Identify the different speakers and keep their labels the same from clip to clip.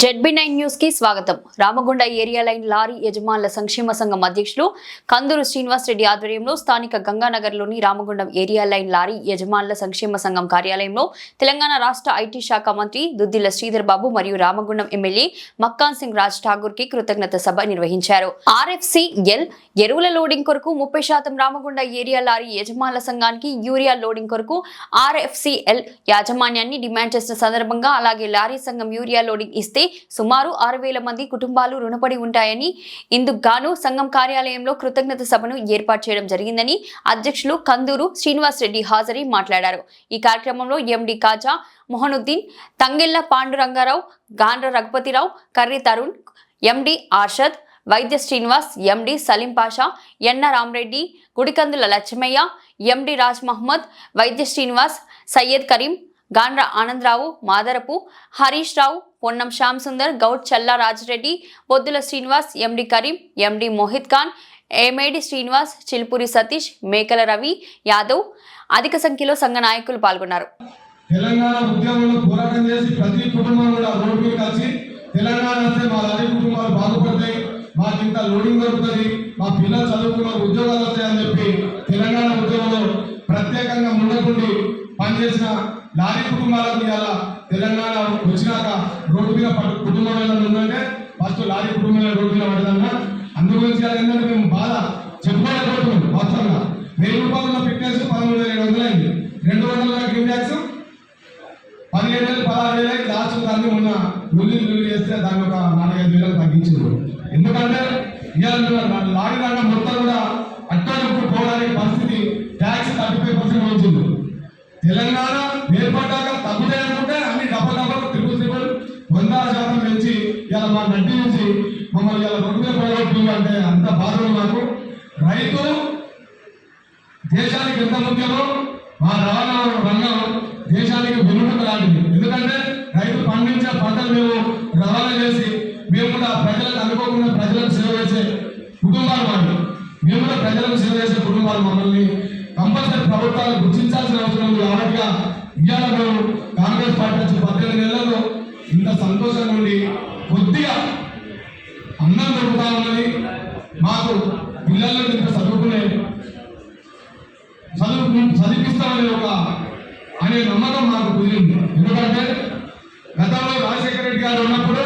Speaker 1: ZB nine న్యూస్కి స్వాగతం. Ramagunda area line lorry యజమానుల సంక్షేమ సంఘం అధ్యక్షులు కందూరు శ్రీనివాస్ రెడ్డి ఆధ్వర్యంలో స్థానిక గంగానగర్లోని రామగుండం ఏరియా లైన్ లారీ యజమానుల సంక్షేమ సంఘం కార్యాలయంలో తెలంగాణ రాష్ట్ర ఐటీ శాఖ మంత్రి దుద్దిల శ్రీధర్ బాబు మరియు రామగుండం ఎమ్మెల్యే మక్కాన్ సింగ్ రాజ్ ఠాగూర్కి కృతజ్ఞత సభ నిర్వహించారు. ఆర్ఎఫ్సిఎల్ ఎరువుల లోడింగ్ కొరకు ముప్పై శాతం రామగుండ ఏరియా లారీ యజమానుల సంఘానికి యూరియా లోడింగ్ కొరకు ఆర్ఎఫ్సిఎల్ యాజమాన్యాన్ని డిమాండ్ చేసిన సందర్భంగా అలాగే లారీ సంఘం యూరియా లోడింగ్ ఇస్తే సుమారు ఆరు వేల మంది కుటుంబాలు రుణపడి ఉంటాయని ఇందుకు గాను సంఘం కార్యాలయంలో కృతజ్ఞత సభను ఏర్పాటు చేయడం జరిగిందని అధ్యక్షులు కందూరు శ్రీనివాస్ రెడ్డి హాజరై మాట్లాడారు. ఈ కార్యక్రమంలో ఎండి కాజా మొహనుద్దీన్ తంగెళ్ళ పాండురంగారావు గాండ్ర రఘుపతిరావు కర్రి తరుణ్ ఎండి ఆర్షద్ వైద్య శ్రీనివాస్ ఎండి సలీం పాషా ఎన్న రామరెడ్డి గుడికందుల లక్ష్మయ్య ఎండి రాజ్ మహమ్మద్ వైద్య శ్రీనివాస్ సయ్యద్ కరీం గాండ్ర ఆనందరావు మాదరపు హరీష్ రావు పొన్నం శ్యామ్ సుందర్ గౌడ్ చల్లా రాజరెడ్డి బొద్దుల శ్రీనివాస్ ఎండి కరీం ఎండి మోహిత్ ఖాన్ ఏమేడి శ్రీనివాస్ చిల్పూరి సతీష్ మేకల రవి యాదవ్ అధిక సంఖ్యలో సంఘ నాయకులు పాల్గొన్నారు.
Speaker 2: తెలంగాణ ఉద్యమంలో పోరాటం చేసి ప్రతి కుటుంబం కూడా రోడ్డు కలిసి తెలంగాణ వస్తే మా కుటుంబాలు బాగుపడతాయి మాకు ఇంత లోడింగ్ దొరుకుతుంది మా పిల్లలు చదువుకున్న ఉద్యోగాలు వస్తాయని చెప్పి తెలంగాణ ఉద్యమంలో ప్రత్యేకంగా ముందుకుండి పనిచేసిన లారీ కుటుంబాలకు ఇలా తెలంగాణ వచ్చినాక రోడ్డు మీద పట్టు కుటుంబం ఏదైనా ఉందంటే ఫస్ట్ లారీ కుటుంబం రోడ్డు మీద పడదన్నా. అందు గురించి ఏంటంటే మేము బాధ. చెప్పుకోలేకపోతున్నాం వాస్తవంగా. వెయ్యి రూపాయలు ఫిట్నెస్ పదమూడు వేల ఏడు వందలు అయింది. రెండు వందల గ్రీన్ ట్యాక్స్ పదిహేను వేలు పదహారు వేలు లాస్ట్ దాన్ని ఉన్న నుల్లి నుల్లి చేస్తే దాన్ని ఒక నాలుగైదు వేలకు తగ్గించింది ఎందుకంటే ఇవాళ లారీ రంగం మొత్తం కూడా అట్టడుగు పోవడానికి పరిస్థితి ట్యాక్స్ థర్టీ ఫైవ్ పర్సెంట్ వచ్చింది తెలంగాణ ఏర్పడ్డాక తగ్గుతాయి అనుకుంటే అన్ని డబ్బా డబ్బా త్రిపుల్ త్రిపుల్ వంద శాతం పెంచి ఇలా మా నడ్డి నుంచి మమ్మల్ని ఇలా రెండు పోగొట్టు అంటే అంత బాధలు నాకు రైతు దేశానికి ఎంత ముఖ్యమో మా రవాణా రంగం దేశానికి వెన్నుముక లాంటిది. ఎందుకంటే రైతు పండించే పంటలు మేము రవాణా చేసి మేము కూడా ప్రజలకు అనుకోకుండా ప్రజలకు సేవ చేసే కుటుంబాలు వాళ్ళు మేము కూడా ప్రజలకు సేవ చేసే కుటుంబాలు మమ్మల్ని కంపల్సరీ ప్రభుత్వాలు గుర్తించాల్సిన అవసరం ఉంది కాబట్టి ఇవాళ మేము కాంగ్రెస్ పార్టీ వచ్చి పద్దెనిమిది నెలల్లో రోజుల నుండి కొద్దిగా అన్నం దొరుకుతా ఉన్నది. మాకు పిల్లల్లో ఇంత చదువుకునే చదువు చదివిస్తామనే ఒక అనే నమ్మకం మాకు కుదిరింది. ఎందుకంటే గతంలో రాజశేఖర రెడ్డి గారు ఉన్నప్పుడు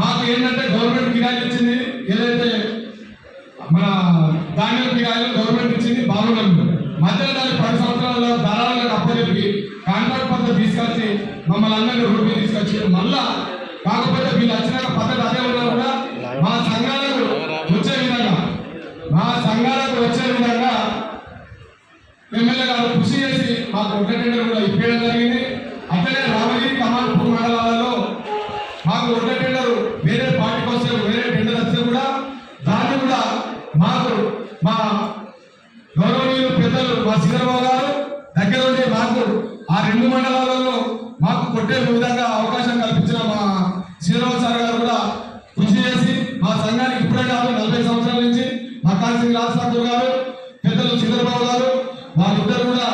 Speaker 2: మాకు ఏంటంటే కాకపోతే వీళ్ళు వచ్చినాక పద్ధతి అదే ఉన్నా కూడా మా సంఘాలకు వచ్చే విధంగా మా సంఘాలకు వచ్చే విధంగా ఎమ్మెల్యే గారు కృషి చేసి మాకు ఒకటి కూడా కూడా ఇప్పేయడం జరిగింది అట్లనే రామగిరి కమాల్పూర్ మండలాలలో మాకు ఒక టెండర్ వేరే పార్టీకి వస్తే వేరే టెండర్ వస్తే కూడా దాన్ని కూడా మాకు మా గౌరవనీయులు పెద్దలు మా శ్రీధరబాబు గారు దగ్గర ఉండి మాకు ఆ రెండు మండలాలలో మాకు కొట్టే విధంగా అవకాశం కల్పించిన మా శ్రీధరబాబు సార్ గారు కూడా కృషి చేసి మా సంఘానికి ఇప్పుడే కాదు నలభై సంవత్సరాల నుంచి మా కాన్సింగ్ రాజ్ గారు పెద్దలు చంద్రబాబు గారు వాళ్ళిద్దరు కూడా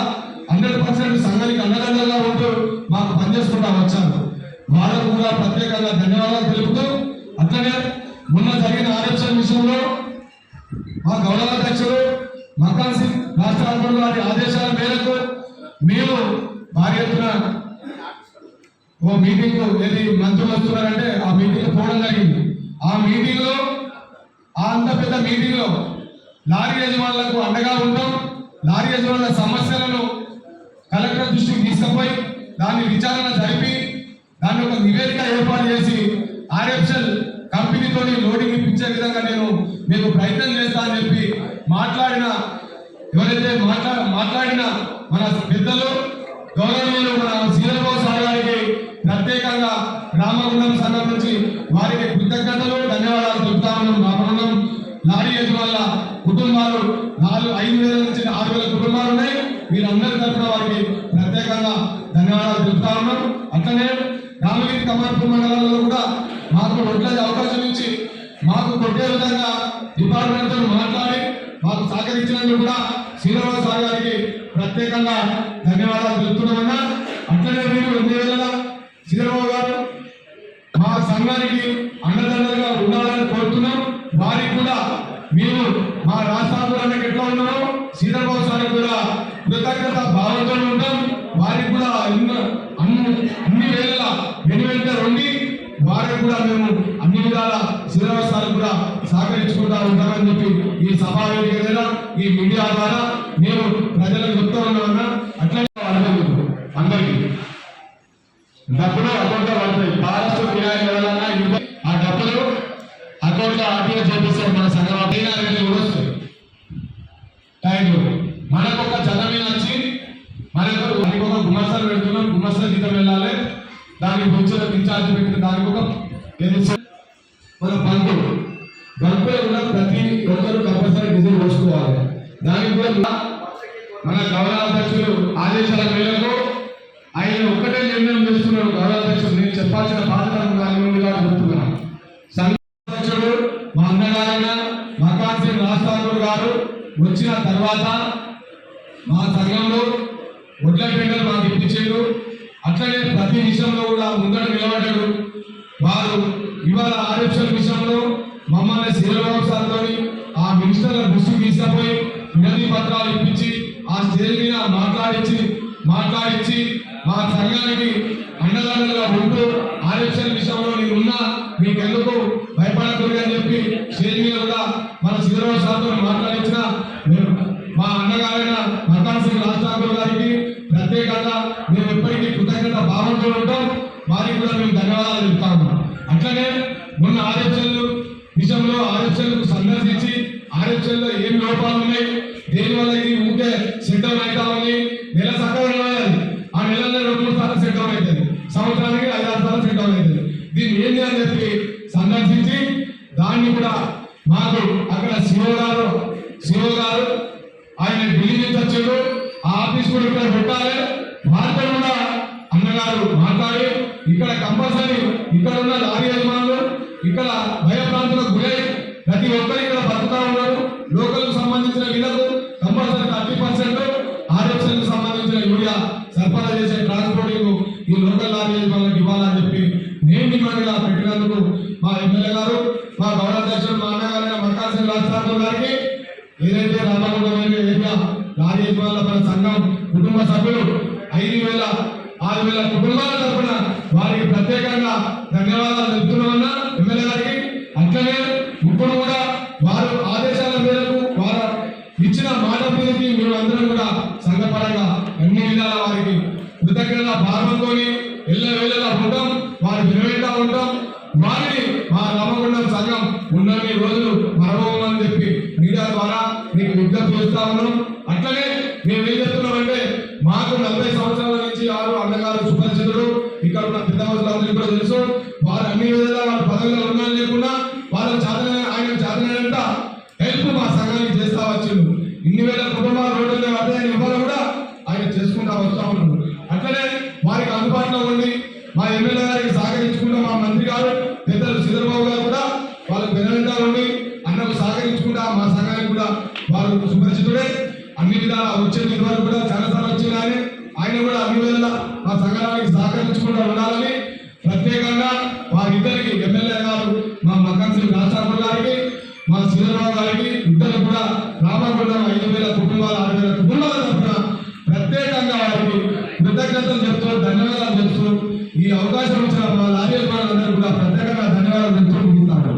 Speaker 2: హండ్రెడ్ పర్సెంట్ సంఘానికి అండదండగా ఉంటూ మాకు పనిచేసుకుంటా వచ్చారు. వాళ్ళకు కూడా ప్రత్యేకంగా ధన్యవాదాలు తెలుపుతూ అట్లనే మొన్న జరిగిన ఆర్ఎఫ్ఎల్ విషయంలో మా గౌరవ అధ్యక్షుడు మకాన్ సింగ్ రాష్ట్ర అధ్యక్షుడు వారి ఆదేశాల మేరకు మేము భారీ ఎత్తున ఓ మీటింగ్ ఏది మంత్రులు వస్తున్నారంటే ఆ మీటింగ్ పోవడం జరిగింది. ఆ మీటింగ్లో ఆ అంత పెద్ద మీటింగ్లో లారీ యజమానులకు అండగా ఉంటాం. లారీ యజమానుల సమస్యలను కలెక్టర్ దృష్టికి తీసుకుపోయి దాన్ని విచారణ జరిపి దాన్ని ఒక నివేదిక ఏర్పాటు చేసి ఆర్ఎఫ్ఎల్ కంపెనీతో లోడింగ్ ఇప్పించే విధంగా నేను మీకు ప్రయత్నం చేస్తా అని చెప్పి మాట్లాడిన ఎవరైతే మాట్లా మాట్లాడిన మన పెద్దలు గౌరవనీయులు మన శ్రీధరబాబు సార్ గారికి ప్రత్యేకంగా రామగుండం సంఘం నుంచి వారికి కృతజ్ఞతలు ధన్యవాదాలు. కుటుంబాలు నాలుగు ఐదు వేల నుంచి ఆరు వేల కుటుంబాలు ఉన్నాయి. వీరందరి తరఫున వారికి ప్రత్యేకంగా ధన్యవాదాలు తెలుపుతా ఉన్నాం. అట్లనే రామగిరి కమర్పూర్ మండలంలో కూడా మాకు ఒడ్ల అవకాశం ఇచ్చి మాకు కొట్టే విధంగా డిపార్ట్మెంట్తో మాట్లాడి మాకు సహకరించినందుకు కూడా శ్రీనివాస గారికి ప్రత్యేకంగా ధన్యవాదాలు తెలుపుతున్నామన్నా అట్లనే మీరు రెండు వేల శ్రీరామారావు గారు మా సంఘానికి అండదండలుగా ఉండాలని కోరుతున్నాం. వారికి కూడా మేము మా రాష్ట్రానికి ఎట్లా ఉన్నామో సీతాబాబు సార్కి కూడా కృతజ్ఞత భావంతో ఉంటాం. వారికి కూడా అన్ని వేల వేళ వెనువెంట ఉండి వారికి కూడా మేము అన్ని విధాల శ్రీధర్బాబు సార్ కూడా సహకరించుకుంటా ఉంటామని చెప్పి ఈ సభా వేదిక ఈ మీడియా ద్వారా మేము ప్రజలకు చెప్తా ఉన్నామన్నా అట్లనే అందరికీ. డబ్బులు అకౌంట్లో పడతాయి ఫారెస్ట్ వినాయక ఎవరన్నా ఇవ్వ- ఆ డబ్బులు అకౌంట్లో ఆర్టీఓ చేపిస్తారు మన సంఘం అభినా రెండు కూడా వస్తాయి టైంలో మనకు ఒక చదవీ వచ్చి మనకు మనకి ఒక గుమస్తలు పెడుతున్నాం గుమస్తా జీతం వెళ్ళాలి. దానికి వచ్చే ఇన్ఛార్జ్ పెట్టిన దానికి ఒక మన బంకు. బంకులో కూడా ప్రతి ఒక్కరు కంపల్సరీ డిజైన్ పోసుకోవాలి దానికి కూడా మన గౌరవాధ్యక్షులు ఆదేశాల మేరకు ఆయన ఒక్కటే నిర్ణయం చేస్తున్నారు గౌరవాధ్యక్షుడు నేను చెప్పాల్సిన బాధ్యత దాని నుండి కాదు చెప్తున్నాను. సంఘాధ్యక్షుడు మా అన్నగారైన మకాన్ సింగ్ రాష్ట్రాలు గారు వచ్చిన తర్వాత మా సంఘంలో ఒడ్ల పిల్లలు మాకు ఇప్పించారు. అట్లనే ప్రతి విషయంలో కూడా ముందడు నిలబడ్డాడు వారు ఇవాళ ఆర్ఎఫ్ఎల్ విషయంలో మమ్మల్ని శ్రీరాబాబు సార్తో ఆ మినిస్టర్ల దృష్టికి తీసుకపోయి వినతి పత్రాలు ఇప్పించి ఆ స్టేజ్ మీద మాట్లాడించి మాట్లాడించి మా సంఘానికి అండదండలుగా ఉంటూ ఆర్ఎఫ్ఎల్ విషయంలో నేనున్నా మీకెందుకు ఉన్న ఆర్ఎఫ్ఎల్ విషయంలో ఆర్ఎఫ్ఎల్ సందర్శించి ఆర్ఎఫ్ఎల్లో ఏం లోపాలు ఉన్నాయి? దేని వల్ల ఇది ఉంటే సిద్ధం అవుతా ఉంది? నెల సకాలం ఆ నెలలో రెండు మూడు సార్లు సిద్ధం అవుతుంది. సంవత్సరానికి ఐదు ఆరు సార్లు సిద్ధం అవుతుంది. దీన్ని ఏంటి అని చెప్పి సందర్శించి దాన్ని కూడా మాకు అక్కడ శివ గారు శివ గారు ఆయన ఢిల్లీ నుంచి వచ్చాడు ఆ ఆఫీస్ కూడా ఇక్కడ పెట్టాలి. వారితో కూడా అన్నగారు మాట్లాడి ఇక్కడ కంపల్సరీ ఇక్కడ ఉన్న లారీ యజమానులు ఇక్కడ భయ ప్రాంతాలకు గురై ప్రతి ఒక్కరు ఇక్కడ బతుకుతా ఉన్నారు. లోకల్ సంబంధించిన వీళ్ళకు కంపల్సరీ థర్టీ పర్సెంట్ ఆర్ఎఫ్ఎల్ సంబంధించిన యూరియా సరఫరా చేసే ట్రాన్స్పోర్టింగ్ ఈ లోకల్ లారీ యజమానులకు ఇవ్వాలని చెప్పి నేను డిమాండ్గా పెట్టినందుకు మా ఎమ్మెల్యే గారు మా గౌరవాధ్యక్షుడు మా అన్నగారైన మక్కాసింగ్ రాజస్థాన్ గారికి ఏదైతే రామగుండం ఏరియా లారీ యజమానుల మన సంఘం కుటుంబ సభ్యులు ఐదు వేల ఆరు వేల కుటుంబాల తరఫున వారికి ప్రత్యేకంగా ధన్యవాదాలు చెప్తున్నామన్నా ఎమ్మెల్యే గారికి అట్లనే ఇప్పుడు కూడా వారు ఆదేశాల మేరకు వారు ఇచ్చిన మాట మీదకి మేము అందరం కూడా సంఘపరంగా అన్ని విధాల వారికి కృతజ్ఞత భావంతో ఎల్ల వేళలా ఉంటాం వారి వినవేంటా ఉంటాం వారిని మా రామగుండం సంఘం ఉన్నన్ని రోజులు మరవమని చెప్పి మీడియా ద్వారా మీకు విజ్ఞప్తి చేస్తా ఉన్నాం అట్లనే మేము ఏం చెప్తున్నామంటే మాకు నలభై సంవత్సరాల నుంచి ఆరు అన్నగారు ఇక్కడ ఉన్న పెద్ద కూడా తెలుసు. వారు అన్ని విధాలా వారి పదవిలో ఉన్నా లేకుండా వాళ్ళ చాదన ఆయన చాదనంతా హెల్ప్ మా సంఘానికి చేస్తా వచ్చిండు. ఇన్ని వేల కుటుంబాలు రోడ్డు మీద ఇవ్వాలి కూడా ఆయన చేసుకుంటా వస్తా ఉన్నాడు అట్లనే వారికి అందుబాటులో ఉండి మా ఎమ్మెల్యే గారికి సహకరించుకుంటా మా మంత్రి గారు పెద్దలు చంద్రబాబు గారు కూడా వాళ్ళకు వెనవెంటా ఉండి అన్నకు సహకరించుకుంటా మా సంఘానికి కూడా వారు సుపరిచితుడే. అన్ని విధాల వచ్చే నిర్వహణ కూడా సంఘానికి సహకరించుకుంటూ ఉండాలని ప్రత్యేకంగా వారిద్దరికి ఎమ్మెల్యే గారు మా మక్కన్సి రాష్ట్రాపురం గారికి మా శ్రీధరరావు గారికి ఇద్దరు కూడా రామగుండం ఐదు వేల కుటుంబాలు ఆరు వేల కుటుంబాల తరఫున ప్రత్యేకంగా వారికి కృతజ్ఞతలు చెప్తూ ధన్యవాదాలు చెప్తూ ఈ అవకాశం ఇచ్చిన మా లారీ కూడా ప్రత్యేకంగా ధన్యవాదాలు చెప్తూ ముగిస్తాను